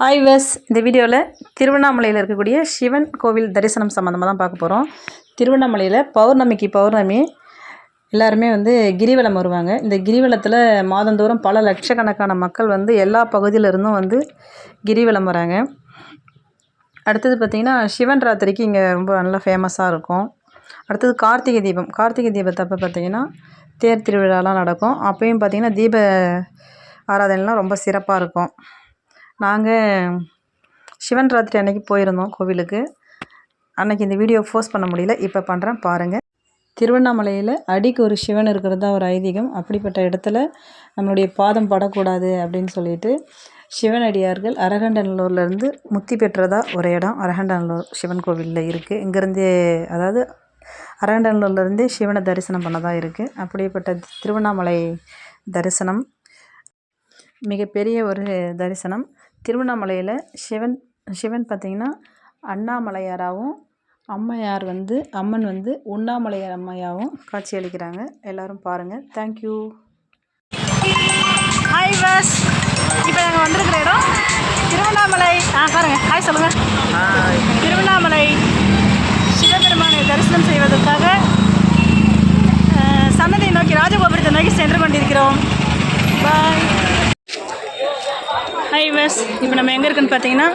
Hi வெஸ் இந்த வீடியோவில் திருவண்ணாமலையில் இருக்கக்கூடிய சிவன் கோவில் தரிசனம் சம்மந்தமாக தான் பார்க்க போகிறோம் திருவண்ணாமலையில் பௌர்ணமிக்கு பௌர்ணமி எல்லாருமே வந்து கிரிவலம் வருவாங்க. இந்த கிரிவலத்தில் மாதந்தோறும் பல லட்சக்கணக்கான மக்கள் வந்து எல்லா பகுதியிலிருந்தும் வந்து கிரிவலம் வராங்க. அடுத்தது பார்த்திங்கன்னா சிவன் ராத்திரிக்கு இங்கே ரொம்ப நல்லா ஃபேமஸாக இருக்கும். அடுத்தது கார்த்திகை தீபம். கார்த்திகை தீபத்தப்போ பார்த்திங்கன்னா தேர் திருவிழாலாம் நடக்கும். அப்பயும் பார்த்திங்கன்னா தீப ஆராதனைலாம் ரொம்ப சிறப்பாக இருக்கும். நாங்கள் சிவன் ராத்திரி அன்னைக்கு போயிருந்தோம் கோவிலுக்கு. அன்னைக்கு இந்த வீடியோ போஸ்ட் பண்ண முடியல. இப்போ பண்ணுறேன் பாருங்கள் திருவண்ணாமலையில் அடிக்கு ஒரு சிவன் இருக்கிறது தான் ஒரு ஐதீகம். அப்படிப்பட்ட இடத்துல நம்மளுடைய பாதம் படக்கூடாது அப்படின்னு சொல்லிட்டு சிவனடியார்கள் அரகண்டநல்லூர்லேருந்து முத்தி பெற்றதா ஒரு இடம். அரகண்டநல்லூர் சிவன் கோவிலில் இருக்குது இங்கேருந்தே அதாவது அரகண்டநல்லூர்லேருந்தே சிவனை தரிசனம் பண்ணதாக இருக்குது அப்படிப்பட்ட திருவண்ணாமலை தரிசனம் மிகப்பெரிய ஒரு தரிசனம். திருவண்ணாமலையில் சிவன் சிவன் பார்த்திங்கன்னா அண்ணாமலையாராகவும் அம்மையார் வந்து அம்மன் வந்து உண்ணாமலையார் அம்மையாகவும் காட்சி அளிக்கிறாங்க. எல்லோரும் பாருங்கள் தேங்க்யூ ஹாய் பஸ் இப்போ நாங்கள் வந்திருக்கிற இடம் திருவண்ணாமலை. ஆ பாருங்க. ஹாய் சொல்லுங்கள் திருவண்ணாமலை சிவபெருமானை தரிசனம் செய்வதற்காக சன்னதியை நோக்கி ராஜகோபுரத்தை நோக்கி சென்று கொண்டிருக்கிறோம். பாய் ஹாய் இப்போ நம்ம எங்கே இருக்குன்னு பார்த்தீங்கன்னா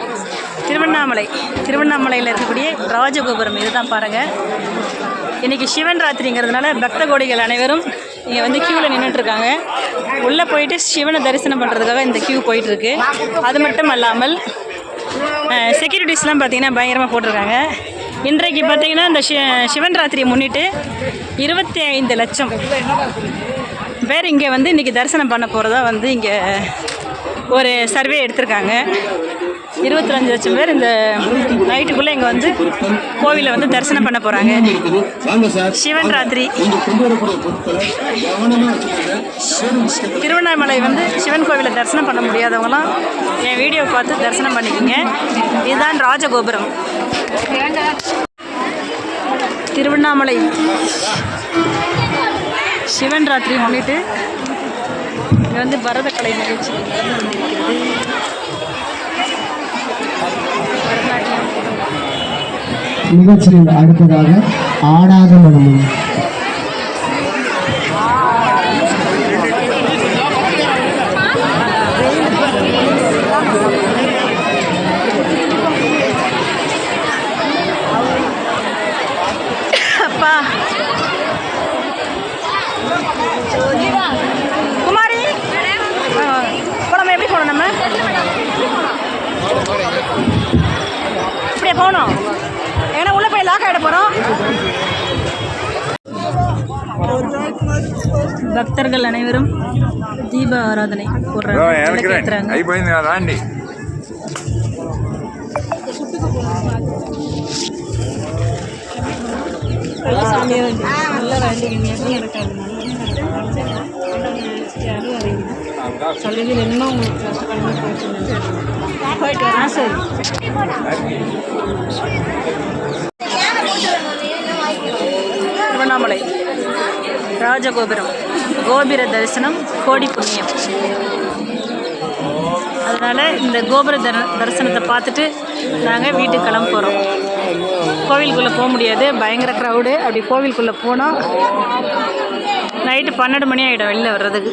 திருவண்ணாமலை. திருவண்ணாமலையில் இருக்கக்கூடிய ராஜகோபுரம். இதுதான் பாருங்கள் இன்றைக்கி சிவன் ராத்திரிங்கிறதுனால பக்த கோடிகள் அனைவரும் இங்கே வந்து க்யூவில் நின்றுட்டுருக்காங்க உள்ளே போயிட்டு சிவனை தரிசனம் பண்ணுறதுக்காக இந்த க்யூ போயிட்டுருக்கு. அது மட்டும் அல்லாமல் செக்யூரிட்டிஸ்லாம் பார்த்தீங்கன்னா பயங்கரமாக போட்டிருக்காங்க. இன்றைக்கு பார்த்தீங்கன்னா இந்த சிவன் ராத்திரியை முன்னிட்டு இருபத்தி ஐந்து லட்சம் பேர் இங்கே வந்து இன்றைக்கி தரிசனம் பண்ண போகிறதா வந்து இங்கே ஒரு சர்வே எடுத்திருக்காங்க. இருபத்தஞ்சு லட்சம் பேர் இந்த நைட்டுக்குள்ளே இங்கே வந்து கோவிலை வந்து தரிசனம் பண்ண போகிறாங்க சிவன் ராத்திரி. திருவண்ணாமலை வந்து சிவன் கோவிலை தரிசனம் பண்ண முடியாதவங்களாம் என் வீடியோ பார்த்து தரிசனம் பண்ணிக்கோங்க. இதுதான் ராஜகோபுரம். திருவண்ணாமலை. சிவன் ராத்திரி முன்னிட்டு இங்கே வந்து பரதக்கலை நிகழ்ச்சி நடந்து கொண்டிருக்கிறது. நிகழ்ச்சியில் அடுத்ததாக ஆடாத மனமும் அப்பா குமாரி. போனோம் எப்படி போகணும் நம்ம? இப்படியே போகணும்? ஏன்னா உள்ள போய் லாக் ஆகிட போகிறோம் பக்தர்கள் அனைவரும் தீப ஆராதனை போடுறாங்க சொல்லி இன்னும் உங்களுக்கு போயிட்டு வரேன் சரி திருவண்ணாமலை. ராஜகோபுரம். கோபுர தரிசனம் கோடி புண்ணியம். அதனால் இந்த கோபுர தர தரிசனத்தை பார்த்துட்டு நாங்கள் வீட்டுக்கு கிளம்ப போகிறோம் கோவிலுக்குள்ளே போக முடியாது. பயங்கர க்ரௌடு அப்படி கோவிலுக்குள்ளே போனால் நைட்டு பன்னெண்டு மணி ஆகிடும் வெளில வர்றதுக்கு.